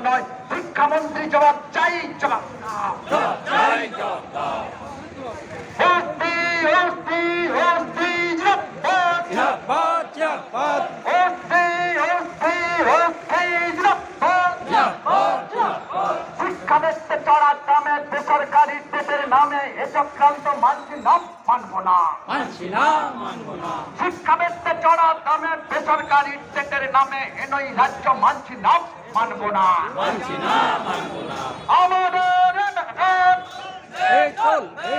নয় শিক্ষামন্ত্রী জবাব চাই জবাব হস্তি হস্তি হস্তি নামে এ চক্রান্ত মানছি না মানব না। মানছি না মানব না। শিক্ষাক্ষেত্রে চড়া দামে বেসরকারি টেটের নামে এনই রাজ্য মানছি না মানব না। মানছি না মানব না। আমাদের এক এই চলবে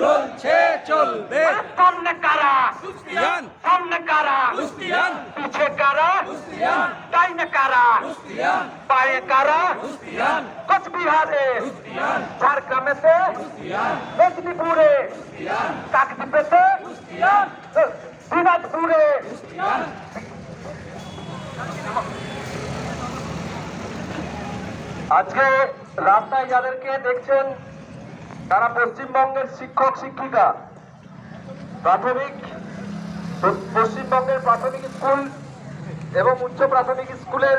চলছে চলবে। সামনে কারা? কুস্তিয়ান সামনে কারা? কুস্তিয়ান পিছে কারা? কুস্তিয়ান ডাইনে কারা? কুস্তিয়ান পায়ে কারা? কুস্তিয়ান কোচবিহারে। কুস্তিয়ান ঝাড়গ্রামেতে। কুস্তিয়ান মেদিনীপুরে। কুস্তিয়ান কাকদ্বীপেতে। কুস্তিয়ান দিনাজপুরে। কুস্তিয়ান আজকে রাস্তায় যাদেরকে দেখছেন তারা পশ্চিমবঙ্গের শিক্ষক, শিক্ষিকা। প্রাথমিক, পশ্চিমবঙ্গের প্রাথমিক স্কুল এবং উচ্চ প্রাথমিক স্কুলের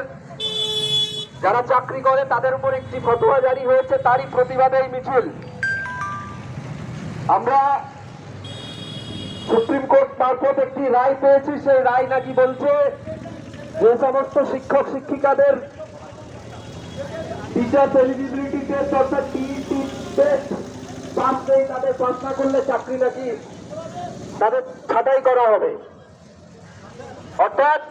যারা চাকরি করে, তাদের উপর একটি ফতোয়া জারি হয়েছে, তারই প্রতিবাদে এই মিছিল। আমরা সুপ্রিম কোর্ট মারফত একটি রায় পেয়েছি, সেই রায় নাকি বলছে যে সমস্ত শিক্ষক, শিক্ষিকাদের টিচার এলিজিবিলিটি টেস্ট অর্থাৎ টিইটি টেস্ট নেই তাদের প্রশ্ন করলে চাকরি নাকি তাদের ছাঁটাই করা হবে। অর্থাৎ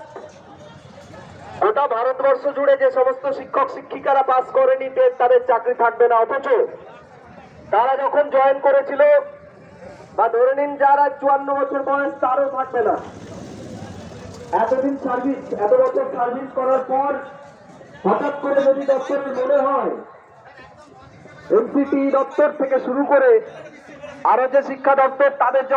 গোটা ভারতবর্ষ জুড়ে যে সমস্ত শিক্ষক, শিক্ষিকারা পাস করেনি টেস্ট তাদের চাকরি থাকবে না, অথচ তারা যখন জয়েন করেছিল বা ধরে নিন যারা চুয়ান্ন বছর বয়স, তারও থাকবে না। এতদিন সার্ভিস এত বছর সার্ভিস করার পর হঠাৎ করে যদি দপ্তরের মনে হয় এনসিটি দপ্তর থেকে শুরু করে আরও যে শিক্ষা দপ্তর তাদের যখন